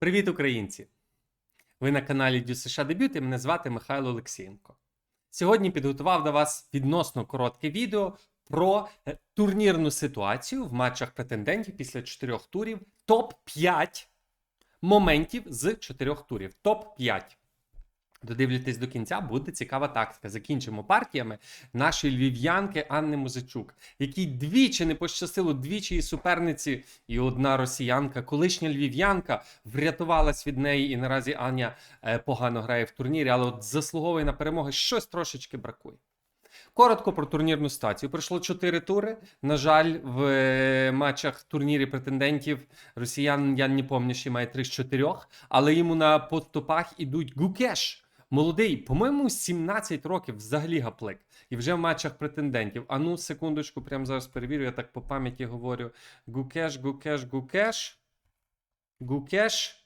Привіт, українці! Ви на каналі Дю США Дебют і мене звати Михайло Олексієнко. Сьогодні підготував до вас відносно коротке відео про е, турнірну ситуацію в матчах претендентів після чотирьох турів. Топ-5 моментів з чотирьох турів. Топ-5. Додивлюйтесь до кінця, буде цікава тактика. Закінчимо партіями нашої львів'янки Анни Музичук, якій двічі не пощастило, двічі її суперниці, і одна росіянка, колишня львів'янка, врятувалась від неї, і наразі Аня е, погано грає в турнірі, але от заслуговує на перемоги щось трошечки бракує. Коротко про турнірну ситуацію. Пройшло 4 тури. На жаль, в е, матчах турнірі претендентів росіян я не пам'ятаю, що має 3 з 4, але йому на подступах ідуть Гукеш. Молодий, по-моєму, 17 років взагалі гаплик. І вже в матчах претендентів. А ну, секундочку, прямо зараз перевірю, я так по пам'яті говорю. Гукеш, Гукеш, Гукеш. Гукеш.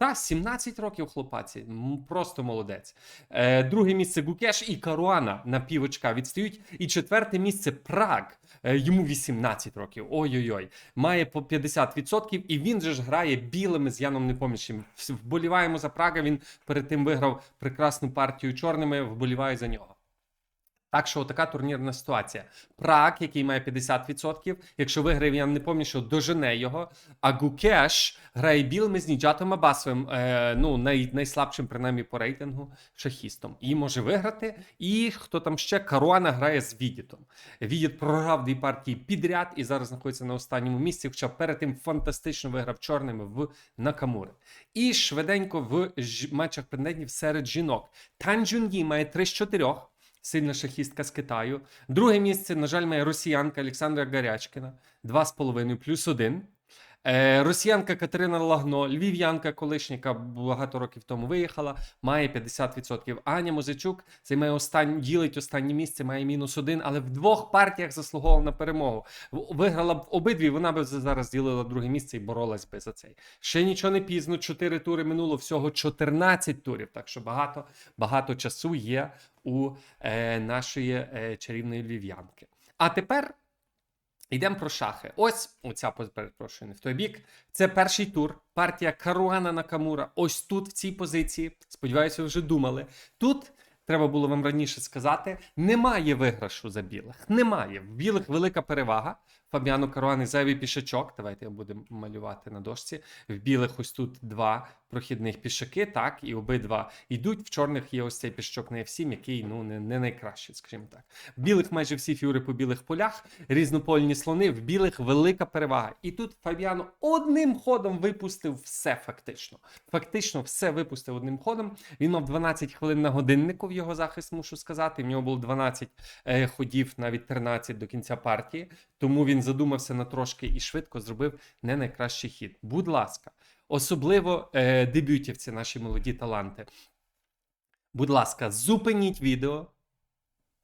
Та, 17 років хлопаці, просто молодець. Е, друге місце Гукеш і Каруана на півочка відстають. І четверте місце Праг. Е, йому 18 років. Ой-ой-ой. Має по 50%, і він же ж грає білими з Яном Непомічним. Вболіваємо за Прага. Він перед тим виграв прекрасну партію чорними. Вболіваю за нього. Так що така турнірна ситуація. Праг, який має 50%, якщо виграє, я не пам'ятаю, що дожене його. А Гукеш грає білими з Ніджатом Абасовим, е, ну, най, найслабшим, принаймні по рейтингу, шахістом. І може виграти. І хто там ще? Каруана грає з Відітом. Відіт програв дві партії підряд і зараз знаходиться на останньому місці, хоча перед тим фантастично виграв чорними в Накамури. І швиденько в ж- матчах претендентів серед жінок. Тан Джунгі має 3 з 4. Сильна шахістка з Китаю. Друге місце, на жаль, має росіянка Олександра Гарячкіна, 2,5 плюс 1. Е, росіянка Катерина Лагно, львів'янка колишніка багато років тому виїхала, має 50%. Аня Музичук займає останнє, ділить останнє місце, має мінус один, але в двох партіях заслуговувала на перемогу. Виграла б обидві, вона б зараз ділила друге місце і боролась би за цей. Ще нічого не пізно. 4 тури минуло, всього 14 турів. Так що багато, багато часу є у е, нашої е, чарівної львів'янки. А тепер йдемо про шахи. Ось оця поз- перепрошую, не в той бік. Це перший тур. Партія Каруана Накамура. Ось тут, в цій позиції. Сподіваюся, ви вже думали. Тут. Треба було вам раніше сказати, немає виграшу за білих. Немає. В білих велика перевага. Фабіано Каруани зайвий пішачок. Давайте я буду малювати на дошці. В білих ось тут два прохідних пішаки, так, і обидва йдуть. В чорних є ось цей пішачок на F7, який ну не, не найкращий, скажімо так. В білих майже всі фігури по білих полях, різнопольні слони, в білих велика перевага. І тут Фабіано одним ходом випустив все фактично. Фактично все випустив одним ходом. Він мав 12 хвилин на годиннику в його захист, мушу сказати. В нього було 12 е, ходів, навіть 13 до кінця партії. Тому він задумався на трошки і швидко зробив не найкращий хід. Будь ласка, особливо е, дебютівці, наші молоді таланти. Будь ласка, зупиніть відео.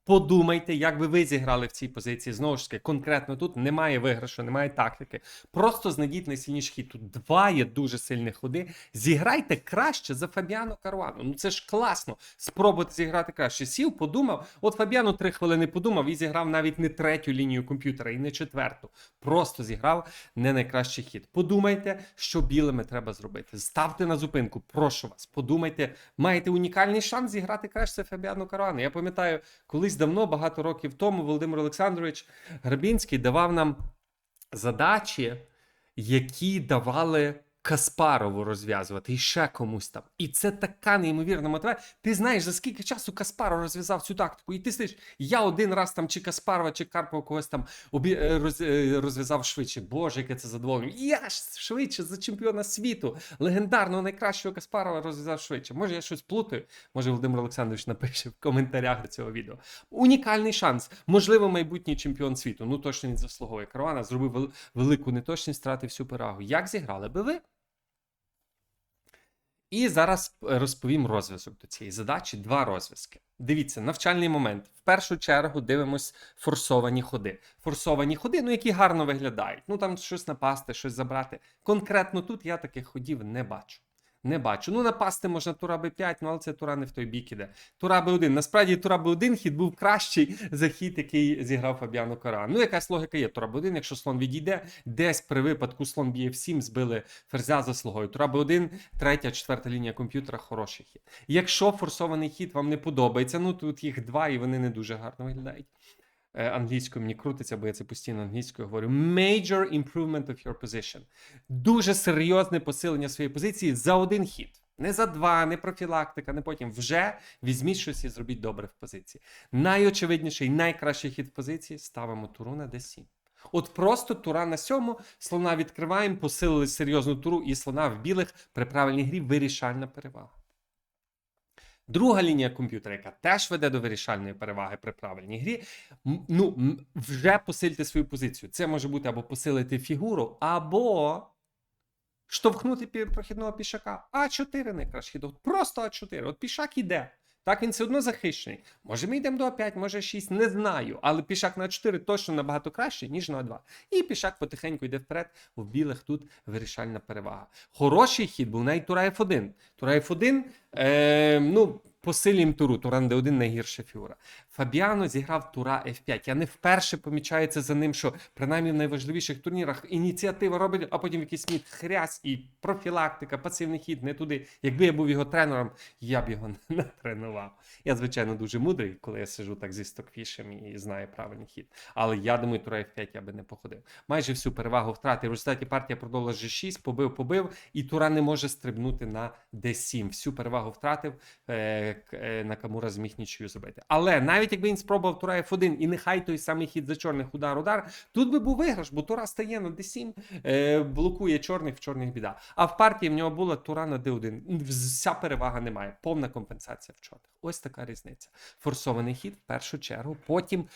Подумайте, як би ви зіграли в цій позиції. Знову ж таки, конкретно тут немає виграшу, немає тактики. Просто знайдіть найсильніший хід. Тут два є дуже сильні ходи. Зіграйте краще за Фабіано Каруану. Ну це ж класно. Спробуйте зіграти краще. Сів, подумав. От Фабіано три хвилини подумав і зіграв навіть не третю лінію комп'ютера і не четверту. Просто зіграв не найкращий хід. Подумайте, що білими треба зробити. Ставте на зупинку. Прошу вас, подумайте. Маєте унікальний шанс зіграти краще за Фабіано Каруану. Я пам'ятаю, колись давно, багато років тому, Володимир Олександрович Грабінський давав нам задачі, які давали Каспарову розв'язувати і ще комусь там. І це така неймовірна мотивація. Ти знаєш, за скільки часу Каспаров розв'язав цю тактику, і ти сидиш, я один раз там чи Каспарова, чи Карпова когось там е, е, розв'язав швидше. Боже, яке це задоволення. Я ж швидше за чемпіона світу, легендарного найкращого Каспарова розв'язав швидше. Може, я щось плутаю. Може, Володимир Олександрович напише в коментарях до цього відео. Унікальний шанс. Можливо, майбутній чемпіон світу. Ну точно він заслуговує. Каравана зробив вел- велику неточність, втратив всю перевагу. Як зіграли би ви? І зараз е, розповім розв'язок до цієї задачі. Два розв'язки. Дивіться, навчальний момент. В першу чергу дивимось форсовані ходи. Форсовані ходи, ну які гарно виглядають. Ну там щось напасти, щось забрати. Конкретно тут я таких ходів не бачу. Не бачу. Ну, напасти можна тура Б5, ну але це тура не в той бік іде. Тура Б1. Насправді тура Б1 хід був кращий за хід, який зіграв Фабіано Кора. Ну, якась логіка є. Тура Б1, якщо слон відійде, десь при випадку слон б'є F7, збили ферзя за слугою. Тура Б1, третя, четверта лінія комп'ютера хороший хід. Якщо форсований хід вам не подобається, ну тут їх два, і вони не дуже гарно виглядають. Е, Англійською мені крутиться, бо я це постійно англійською говорю. Major improvement of your position. Дуже серйозне посилення своєї позиції за один хід. Не за два, не профілактика, не потім. Вже візьміть щось і зробіть добре в позиції. Найочевидніший, найкращий хід в позиції ставимо туру на d7. От просто тура на сьому, слона відкриваємо, посилили серйозну туру, і слона в білих при правильній грі вирішальна перевага. Друга лінія комп'ютера, яка теж веде до вирішальної переваги при правильній грі, ну, вже посильте свою позицію. Це може бути або посилити фігуру, або штовхнути прохідного пішака. А4 найкраще хід. Просто А4. От пішак іде. Так він все одно захищений. Може, ми йдемо до А5, може 6, не знаю. Але пішак на А4 точно набагато краще, ніж на А2. І пішак потихеньку йде вперед. У білих тут вирішальна перевага. Хороший хід був навіть Тура F1. Тура F1, е, ну, посилюємо туру. Туран Д1 найгірша фігура. Фабіано зіграв Тура F5. Я не вперше помічаю це за ним, що принаймні в найважливіших турнірах ініціатива робить, а потім якийсь міт хрясь і профілактика, пасивний хід не туди. Якби я був його тренером, я б його не тренував. Я, звичайно, дуже мудрий, коли я сижу так зі стокфішем і знаю правильний хід. Але я думаю, Тура F5 я би не походив. Майже всю перевагу втратив. В результаті партія продовжила G6, побив, побив, і Тура не може стрибнути на D7. Всю перевагу втратив. Е, е, Накамура зміг нічию зробити. Але навіть якби він спробував Тура F1 і нехай той самий хід за чорних удар-удар, тут би був виграш, бо Тура стає на D7, е, блокує чорних, в чорних біда. А в партії в нього була Тура на D1. Вся перевага немає, повна компенсація в чорних. Ось така різниця. Форсований хід в першу чергу, потім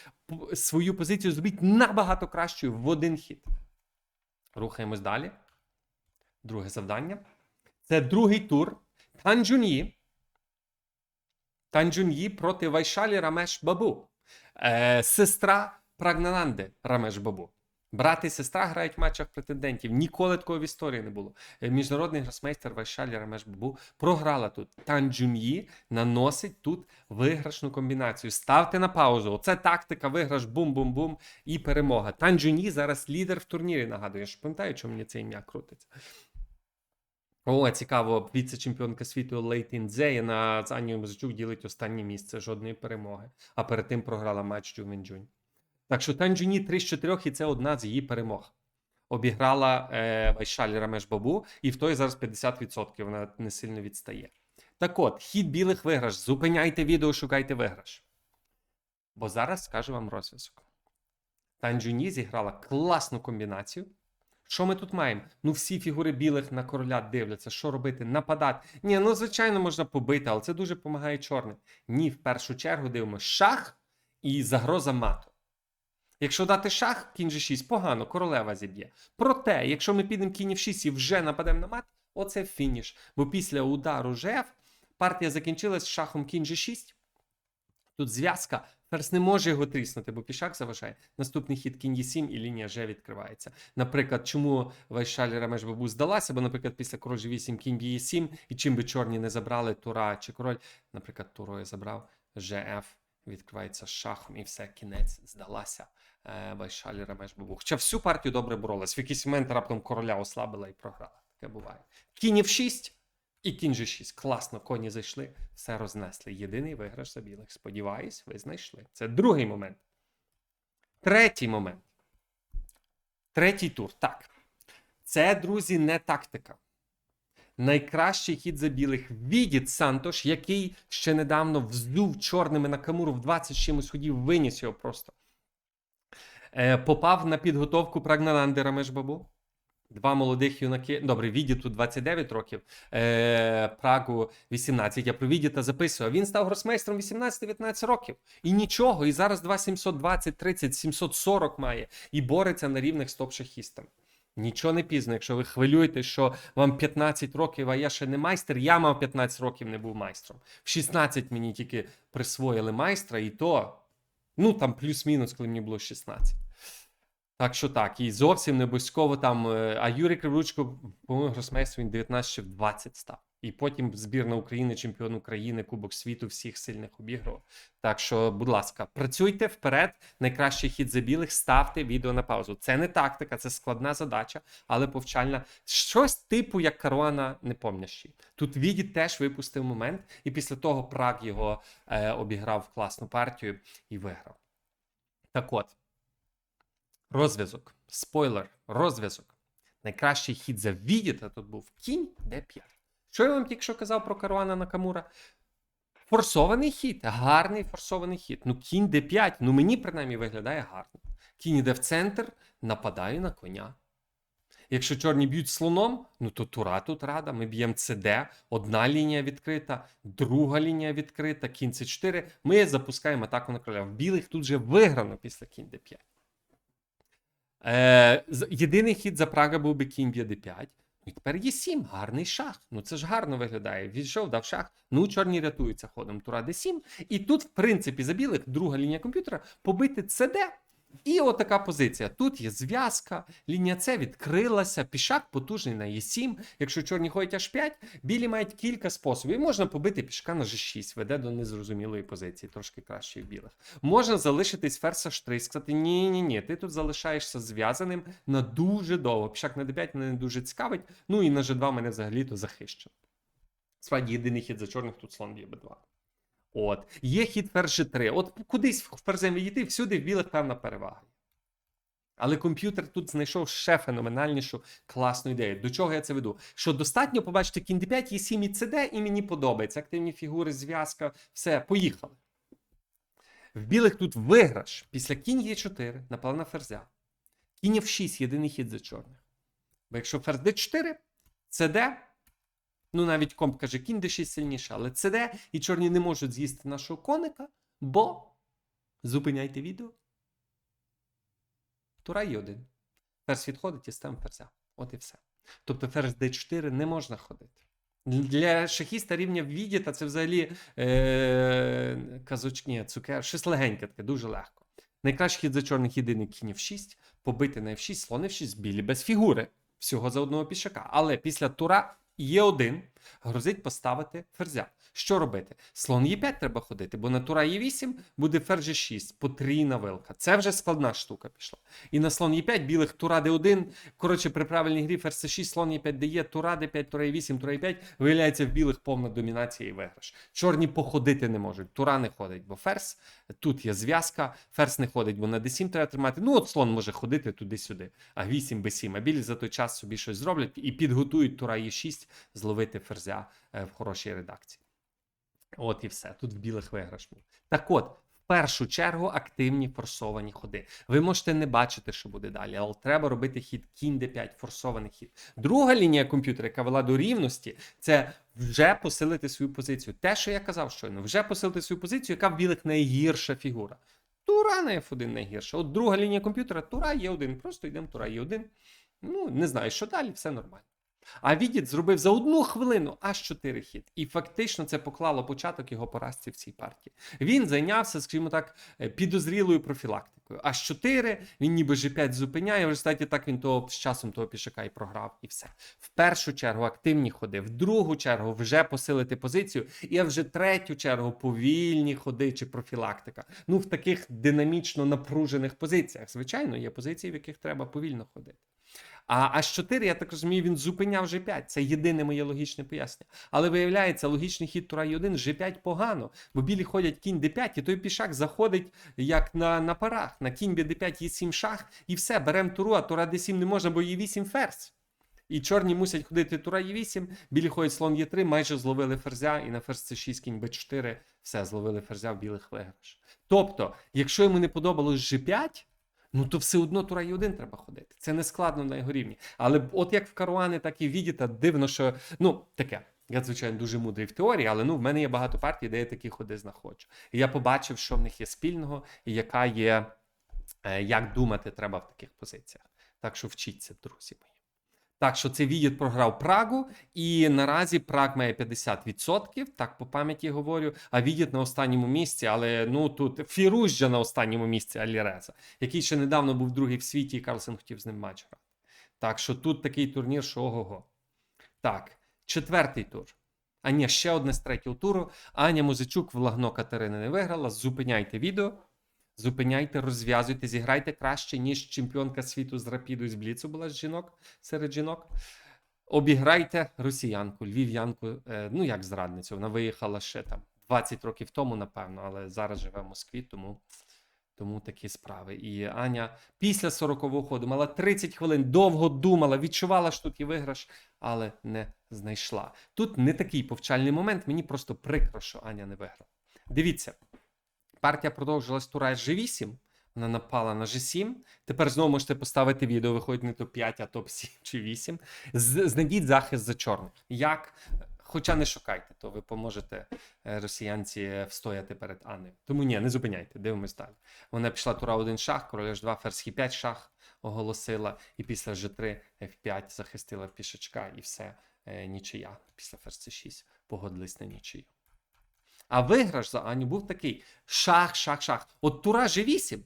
свою позицію зробіть набагато кращою в один хід. Рухаємось далі. Друге завдання. Це другий тур. Танджун'ї. Танджун'ї проти Вайшалі Рамеш Бабу. Е, сестра Прагнананди Рамеш Бабу. Брат і сестра грають в матчах претендентів. Ніколи такого в історії не було. Е, Міжнародний гросмейстер Вайшалі Рамеш Бабу програла тут. Танджун'ї наносить тут виграшну комбінацію. Ставте на паузу. Оце тактика, виграш, бум-бум-бум і перемога. Танджун'ї зараз лідер в турнірі. Нагадую, я ж пам'ятаю, чому мені це ім'я крутиться. О, цікаво, віце-чемпіонка світу Лейтін Дзеєна з Анією Музичук ділить останнє місце, жодної перемоги. А перед тим програла матч Джумінджунь. Так що Танджуні 3 з 4, і це одна з її перемог. Обіграла е, Вайшалі Рамеш Бабу, і в той зараз 50%, вона не сильно відстає. Так от, хід білих виграш. Зупиняйте відео, шукайте виграш. Бо зараз скажу вам розв'язок. Танджуні зіграла класну комбінацію. Що ми тут маємо? Ну, всі фігури білих на короля дивляться. Що робити? Нападати. Ні, ну звичайно, можна побити, але це дуже допомагає чорним. Ні, в першу чергу дивимося шах і загроза мату. Якщо дати шах, кінь G6, погано, королева зіб'є. Проте, якщо ми підемо кінь F6 і вже нападемо на мат, оце фініш. Бо після удару ЖФ партія закінчилась шахом кінь G6. Тут зв'язка. Ферзь не може його тріснути, бо пішак заважає. Наступний хід кінь Е7 і лінія Ж відкривається. Наприклад, чому Вайшалі Рамеш Бабу здалася? Бо, наприклад, після король G8 кінь б'є 7 і чим би чорні не забрали Тура чи король, наприклад, Турою забрав ЖФ, відкривається шахом і все, кінець здалася е, Вайшалі Рамеш Бабу. Хоча всю партію добре боролась. В якийсь момент раптом короля ослабила і програла. Таке буває. Кінь F6 і кінь G6. Класно, коні зайшли, все рознесли. Єдиний виграш за білих. Сподіваюсь, ви знайшли. Це другий момент. Третій момент. Третій тур. Так. Це, друзі, не тактика. Найкращий хід за білих Відіт Сантош, який ще недавно вздув чорними на камуру в 20 з чимось ходів, виніс його просто. Е, попав на підготовку Прагнананди Рамеш Бабу. Два молодих юнаки. Добре, Відіту 29 років, е, Прагу 18. Я про Відіта записував. Він став гросмейстром 18-19 років. І нічого. І зараз 2720, 30, 740 має. І бореться на рівних з топ-шахістами. Нічого не пізно, якщо ви хвилюєте, що вам 15 років, а я ще не майстер. Я мав 15 років, не був майстром. В 16 мені тільки присвоїли майстра, і то, ну там плюс-мінус, коли мені було 16. Так що так, і зовсім не обов'язково там. е, А Юрій Кривручко, по-моєму, гросмейстер він 19 чи в 20 став. І потім збірна України, чемпіон України, Кубок світу, всіх сильних обігрував. Так що, будь ласка, працюйте вперед. Найкращий хід за білих, ставте відео на паузу. Це не тактика, це складна задача, але повчальна. Щось типу, як Каруана непомнящий. Тут Віді теж випустив момент, і після того Праг його е, обіграв в класну партію і виграв. Так от, розв'язок, спойлер, розв'язок. Найкращий хід за Відіта тут був кінь Д5. Що я вам тільки що казав про Каруана Накамура? Форсований хід, гарний форсований хід. Ну, кінь Д5, ну мені принаймні виглядає гарно. Кінь іде в центр, нападає на коня. Якщо чорні б'ють слоном, ну то тура тут рада. Ми б'ємо ЦД, одна лінія відкрита, друга лінія відкрита, кінь С4. Ми запускаємо атаку на короля. В білих тут вже виграно після кінь Д5. Е, єдиний хід за Прага був би кінь б'є Д5. Ну і тепер є 7, гарний шах. Ну це ж гарно виглядає. Відійшов, дав шах. Ну, чорні рятуються ходом Тура Д7. І тут, в принципі, за білих друга лінія комп'ютера побити ЦД. І отака позиція. Тут є зв'язка, лінія С відкрилася, пішак потужний на Е7. Якщо чорні ходять аж 5, білі мають кілька способів. І можна побити пішка на G6, веде до незрозумілої позиції, трошки краще в білих. Можна залишитись ферзь H3 сказати: ні, ні, ти тут залишаєшся зв'язаним на дуже довго. Пішак на D5 мене не дуже цікавить. Ну і на G2 мене взагалі-то захищено. Справді єдиний хід за чорних тут слон б'є B2. От, є хід ферзь G3. От кудись в ферзем відійти, всюди в білих певна перевага. Але комп'ютер тут знайшов ще феноменальнішу класну ідею. До чого я це веду? Що достатньо побачити кінь d5, Е7 і CD, і мені подобається. Активні фігури, зв'язка, все, поїхали. В білих тут виграш після кінь Е4, напав на ферзя. Кінь F6 єдиний хід за чорних. Бо якщо ферзь d4, CD, ну навіть комп каже, кінь d6 сильніше, але CD і чорні не можуть з'їсти нашого коника, бо зупиняйте відео. Тура є один. Ферзь відходить і ставимо ферзя. От і все. Тобто ферзь d4 не можна ходити. Для шахіста рівня Відіта це взагалі е, казочні, цукер, щось легеньке таке, дуже легко. Найкращий хід за чорних єдиний кінь f6, побити на f6, слон f6, білі без фігури. Всього за одного пішака. Але після тура Е1 грозить поставити ферзя. Що робити? Слон Е5 треба ходити, бо на тура Е8 буде ферзь G6, потрійна вилка. Це вже складна штука пішла. І на слон Е5 білих тура Д1. Коротше, при правильній грі ферзь С6, слон Е5 дає, тура Д5, тура Е8, тура Е5. Виявляється, в білих повна домінація і виграш. Чорні походити не можуть. Тура не ходить, бо ферзь. Тут є зв'язка, ферзь не ходить, бо на D7 треба тримати. Ну, от слон може ходити туди-сюди. А 8 Б7. А білі за той час собі щось зроблять і підготують тура Е6 зловити ферзя е, в хорошій редакції. От і все. Тут в білих виграш був. Так от, в першу чергу, активні форсовані ходи. Ви можете не бачити, що буде далі, але треба робити хід кінь d5, форсований хід. Друга лінія комп'ютера, яка вела до рівності, це вже посилити свою позицію. Те, що я казав щойно, вже посилити свою позицію, яка в білих найгірша фігура. Тура на F1 найгірша. От друга лінія комп'ютера, тура є 1 Просто йдемо тура є 1 Ну, не знаю, що далі, все нормально. А Відіт зробив за одну хвилину аж 4 хід. І фактично це поклало початок його поразці в цій партії. Він зайнявся, скажімо так, е, підозрілою профілактикою. Аж 4, він ніби G5 зупиняє. В результаті так він того з часом того пішака і програв, і все. В першу чергу активні ходи, в другу чергу вже посилити позицію, і вже третю чергу повільні ходи чи профілактика. Ну, в таких динамічно напружених позиціях. Звичайно, є позиції, в яких треба повільно ходити. А H4, я так розумію, він зупиняв G5. Це єдине моє логічне пояснення. Але виявляється, логічний хід Тура Е1, G5 погано, бо білі ходять кінь D5, і той пішак заходить як на, на парах. На кінь B5 Е7 шах, і все, беремо туру, а Тура D7 не можна, бо Е8 ферзь. І чорні мусять ходити Тура Е8, білі ходять слон Е3, майже зловили ферзя, і на ферзь С6, кінь Б4, все, зловили ферзя в білих виграш. Тобто, якщо йому не подобалось G5, Ну, то все одно тура і один треба ходити. Це не складно на його рівні. Але от як в Каруани, так і Відіта, дивно, що ну таке. Я, звичайно, дуже мудрий в теорії, але ну в мене є багато партій, де я такі ходи знаходжу. І я побачив, що в них є спільного, і яка є, е, як думати треба в таких позиціях. Так що вчіться, друзі мої. Так що цей Відіт програв Прагу, і наразі Праг має 50%, так по пам'яті говорю. А Відіт на останньому місці, але ну тут Фіружджа на останньому місці Аліреза, який ще недавно був другий в світі, і Карлсен хотів з ним матч грати. Так що тут такий турнір, що ого-го. Так, четвертий тур. А ні, ще одне з третього туру. Аня Музичук в Лагно Катерини не виграла. Зупиняйте відео. Зупиняйте, розв'язуйте, зіграйте краще, ніж чемпіонка світу з рапіду і з Бліцу була з жінок серед жінок. Обіграйте росіянку, львів'янку, е, ну як зрадницю. Вона виїхала ще там 20 років тому, напевно, але зараз живе в Москві, тому, тому такі справи. І Аня після 40-го ходу мала 30 хвилин, довго думала, відчувала, що тут є виграш, але не знайшла. Тут не такий повчальний момент, мені просто прикро, що Аня не виграла. Дивіться, партія продовжилась тура G8. Вона напала на G7. Тепер знову можете поставити відео, виходить не топ-5, а топ-7 чи 8. Знайдіть захист за чорних. Як? Хоча не шукайте, то ви поможете е, росіянці встояти перед Анною. Тому ні, не зупиняйте, дивимось далі. Вона пішла тура 1 шах, король H2, ферзь H5 шах оголосила, і після G3 F5 захистила пішечка, і все, е, нічия. Після ферзь C6 погодились на нічию. А виграш за Аню був такий: шах, шах, шах. От тура G8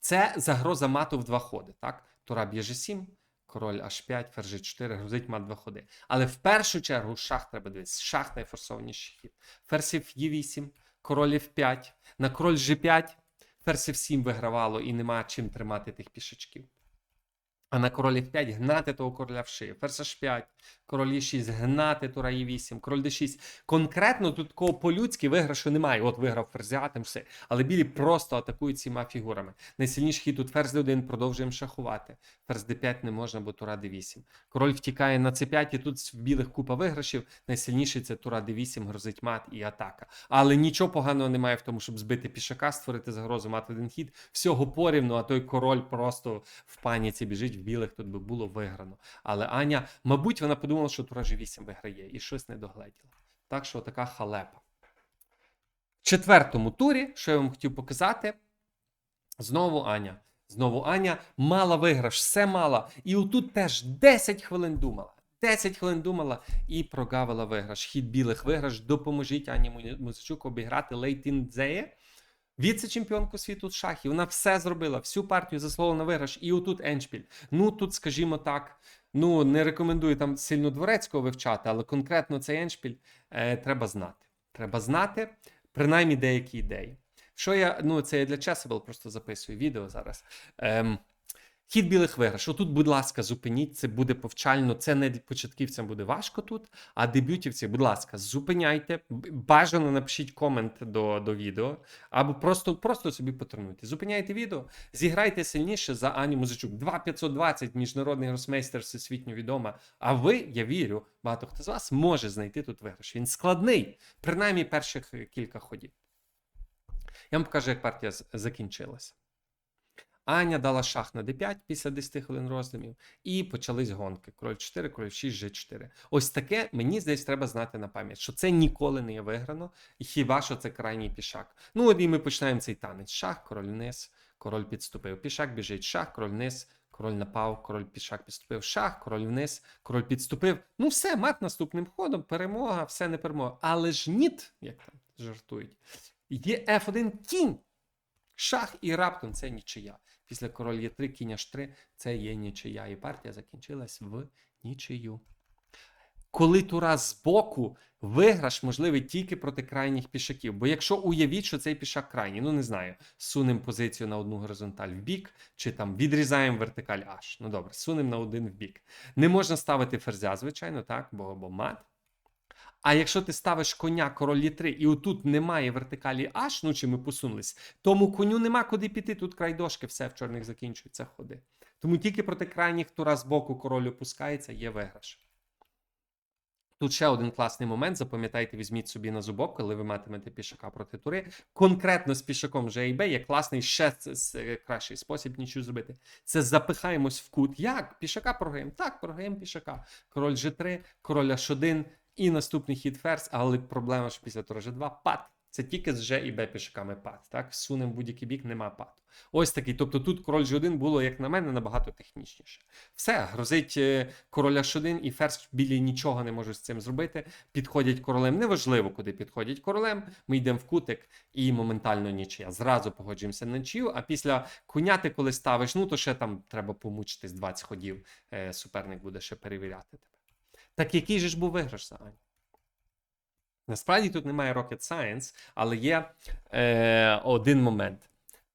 це загроза мату в два ходи. Так? Тура б'є G7, король H5, ферзь G4, грузить мат два ходи. Але в першу чергу шах треба дивитися. Шах найфорсованіший хід. Ферзь F8, король F5, на король G5, ферзь F7 вигравало і нема чим тримати тих пішечків. А на король F5 гнати того короля в шию. Ферзь H5, король E6, гнати тура E8, король D6. Конкретно тут такого по-людськи виграшу немає. От виграв ферзятим, все. Але білі просто атакують цими фігурами. Найсильніший хід тут ферзь D1, продовжуємо шахувати. Ферзь D5 не можна, бо тура D8. Король втікає на C5, і тут в білих купа виграшів. Найсильніший це тура D8, грозить мат і атака. Але нічого поганого немає в тому, щоб збити пішака, створити загрозу, мати один хід. Всього порівну, а той король просто в паніці біжить. Білих тут би було виграно. Але Аня, мабуть, вона подумала, що тура G8 виграє, і щось не догледіла. Так що така халепа. В четвертому турі, що я вам хотів показати, знову Аня. Знову Аня мала виграш, все мала. І отут теж 10 хвилин думала. 10 хвилин думала і прогавила виграш. Хід білих виграш. Допоможіть Ані Му- Музичук обіграти Лейтін Дзеє. Віце-чемпіонку світу з шахів. Вона все зробила, всю партію заслала на виграш. І отут Еншпіль. Ну тут, скажімо так, ну не рекомендую там сильно дворецького вивчати, але конкретно цей Еншпіль е, треба знати. Треба знати принаймні деякі ідеї. Що я, ну це я для Chessable просто записую відео зараз. Ем, хід білих виграш. Отут, будь ласка, зупиніть, це буде повчально. Це не початківцям буде важко тут, а дебютівці, будь ласка, зупиняйте. Бажано напишіть комент до, до відео, або просто, просто собі потренуйте. Зупиняйте відео, зіграйте сильніше за Аню Музичук. 2520 міжнародний гросмейстер всесвітньо відома. А ви, я вірю, багато хто з вас може знайти тут виграш. Він складний, принаймні перших кілька ходів. Я вам покажу, як партія закінчилася. Аня дала шах на d5 після 10 хвилин роздумів, і почались гонки. Король 4, король 6, g4. Ось таке мені здається, треба знати на пам'ять, що це ніколи не є виграно, і хіба що це крайній пішак. Ну, от і ми починаємо цей танець. Шах, король вниз, король підступив. Пішак біжить, шах, король вниз, король напав, король пішак підступив, шах, король вниз, король підступив. Ну, все, мат наступним ходом, перемога, все не перемога. Але ж ніт, як там жартують, є F1 кінь. Шах і раптом це нічия. Після король є 3, кінь аж 3, це є нічия. І партія закінчилась в нічию. Коли тура збоку, виграш можливий тільки проти крайніх пішаків. Бо якщо уявіть, що цей пішак крайній, ну не знаю, сунемо позицію на одну горизонталь в бік, чи там відрізаємо вертикаль аж. Ну добре, сунемо на один в бік. Не можна ставити ферзя, звичайно, так, бо, бо мат. А якщо ти ставиш коня король 3 і отут немає вертикалі аж, ну чи ми посунулись, тому коню нема куди піти. Тут край дошки, все в чорних закінчується ходи. Тому тільки проти крайніх тура з боку король опускається, є виграш. Тут ще один класний момент. Запам'ятайте, візьміть собі на зубок, коли ви матимете пішака проти тури. Конкретно з пішаком GAB є класний ще кращий спосіб нічого зробити. Це запихаємось в кут. Як? Пішака програємо? Так, програємо пішака. Король G3, король H1 і наступний хід ферзь, але проблема, що після тура G2 пад. Це тільки з G і Б пішаками пад. Так, сунемо в будь-який бік, нема паду. Ось такий. Тобто тут король G1 було, як на мене, набагато технічніше. Все, грозить е, король H1 і ферзь білі нічого не можуть з цим зробити. Підходять королем. Неважливо, куди підходять королем. Ми йдемо в кутик і моментально нічия. Зразу погоджуємося на нічию, а після коня ти коли ставиш, ну то ще там треба помучитись 20 ходів. Е, суперник буде ще перевіряти. Так який же ж був виграш за Аню? Насправді тут немає rocket science, але є е, один момент.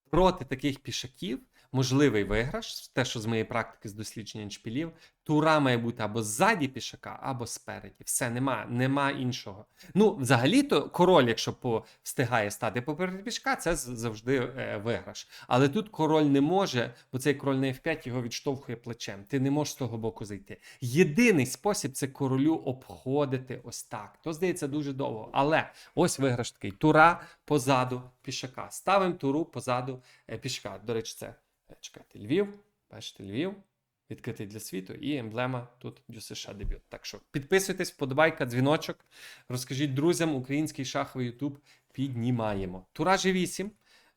Проти таких пішаків можливий виграш, те, що з моєї практики з дослідження шпілів, тура має бути або ззаді пішака, або спереді. Все, нема, нема іншого. Ну, взагалі-то король, якщо встигає стати поперед пішка, це завжди е, виграш. Але тут король не може, бо цей король на F5 його відштовхує плечем. Ти не можеш з того боку зайти. Єдиний спосіб це королю обходити ось так. То здається дуже довго. Але ось виграш такий: тура позаду пішака. Ставимо туру позаду е, пішака. До речі, це чекайте, Львів. Бачите, Львів. Відкритий для світу і емблема тут США дебют. Так що підписуйтесь, вподобайка, дзвіночок. Розкажіть друзям, український шаховий Ютуб піднімаємо. Тура G8.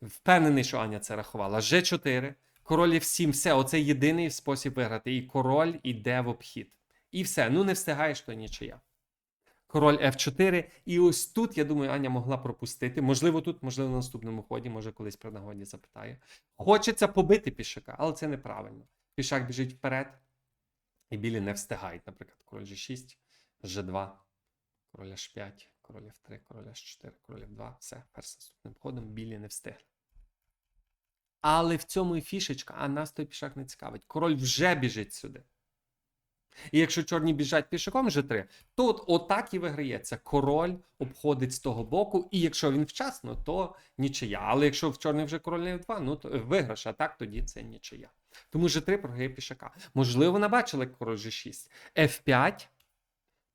Впевнений, що Аня це рахувала. G4, король F7, все, оце єдиний спосіб виграти. І король іде в обхід. І все. Ну не встигаєш, то нічия. Король F4. І ось тут, я думаю, Аня могла пропустити. Можливо, тут, можливо, на наступному ході, може, колись при нагоді запитає. Хочеться побити пішака, але це неправильно. Пішак біжить вперед, і білі не встигають. Наприклад, король G6, G2, король H5, король F3, король H4, король F2. Все, першим наступним ходом білі не встигли. Але в цьому і фішечка, а нас той пішак не цікавить. Король вже біжить сюди. І якщо чорні біжать пішаком G3, то от отак і виграється. Король обходить з того боку, і якщо він вчасно, то нічия. Але якщо в чорний вже король на F2, ну то виграш, а так тоді це нічия. Тому G3 програє пішака. Можливо, вона бачила король G6. F5,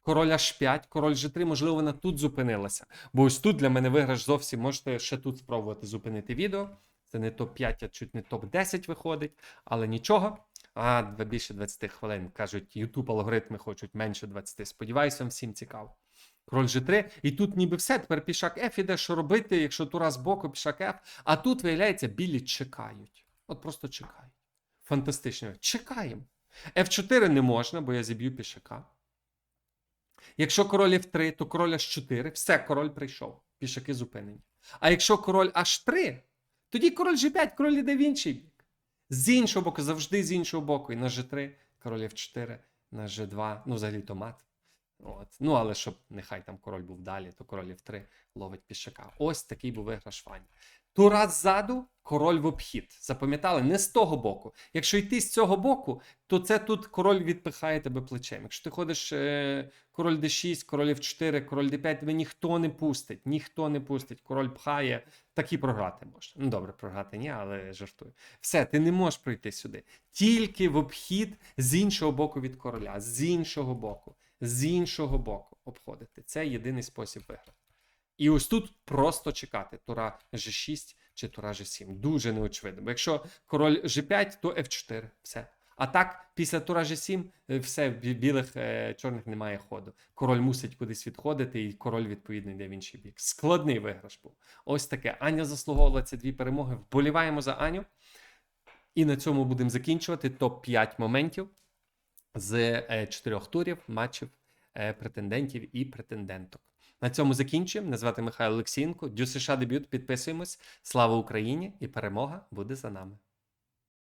король H5, король G3, можливо, вона тут зупинилася. Бо ось тут для мене виграш зовсім можете ще тут спробувати зупинити відео. Це не топ-5, а чуть не топ-10 виходить, але нічого. А, більше 20 хвилин. Кажуть, YouTube алгоритми хочуть менше 20. Сподіваюся, всім цікаво. Король G3, і тут ніби все. Тепер пішак F іде, що робити, якщо тура з боку, пішак F. А тут, виявляється, білі чекають. От просто чекають. Фантастично. Чекаємо. F4 не можна, бо я зіб'ю пішака. Якщо король F3, то король H4. Все, король прийшов. Пішаки зупинені. А якщо король H3, тоді король G5, король іде в інший бік. З іншого боку, завжди з іншого боку. І на G3, король F4, на G2, ну, взагалі то мат. От. Ну, але щоб нехай там король був далі, то король F3 ловить пішака. Ось такий був виграш Фані. Тура ззаду, король в обхід. Запам'ятали, не з того боку. Якщо йти з цього боку, то це тут король відпихає тебе плечем. Якщо ти ходиш е, король d6, король f4, король d5, тебе ніхто не пустить, ніхто не пустить. Король пхає, так і програти можна. Ну добре, програти ні, але жартую. Все, ти не можеш пройти сюди. Тільки в обхід з іншого боку від короля, з іншого боку, з іншого боку обходити. Це єдиний спосіб виграти. І ось тут просто чекати тура G6 чи тура G7. Дуже неочевидно. Бо якщо король G5, то F4. Все. А так, після тура G7, е, все, бі- білих е, чорних немає ходу. Король мусить кудись відходити, і король, відповідно, йде в інший бік. Складний виграш був. Ось таке. Аня заслуговувала ці дві перемоги. Вболіваємо за Аню. І на цьому будемо закінчувати топ-5 моментів з е, чотирьох турів, матчів претендентів і претенденток. На цьому закінчуємо. Мене звати Михайло Олексієнко. Дю США дебют. Підписуємось. Слава Україні! І перемога буде за нами.